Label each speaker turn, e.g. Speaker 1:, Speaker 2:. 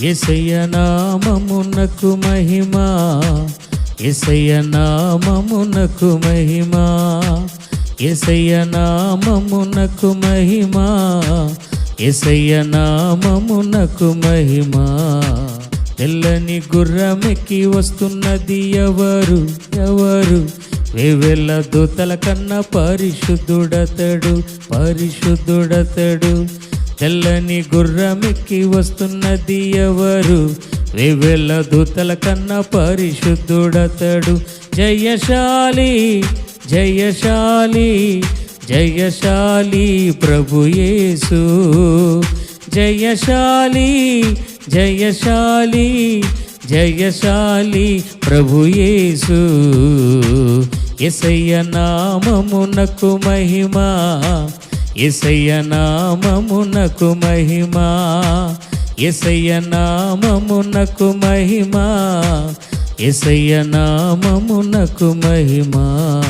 Speaker 1: ఎసయ్య నామమునకు మహిమా. ఎసయ్య నామమునకు మహిమా. ఎసయ్య నామమునకు మహిమా. ఎసయ్య నామమునకు మహిమా. తెల్లని గుర్రమెక్కి వస్తున్నది ఎవరు? ఎవరు? వేవెల్ల దూతల కన్నా పరిశుద్ధుడతడు పరిశుద్ధుడతడు. తెల్లని గుర్రమెక్కి వస్తున్నది ఎవరు? వేవెల్ల దూతల కన్నా పరిశుద్ధుడతడు. జయశాలి జయశాలి జయశాలి ప్రభుయేసు జయశాలి జయశాలి జయశాలి ప్రభుయేసు ఎసయ్య నామమునకు మహిమా. నామమునకు మహిమా. ఎసయ్య నామమునకు మహిమా. ఎసయ్య నామమునకు మహిమా.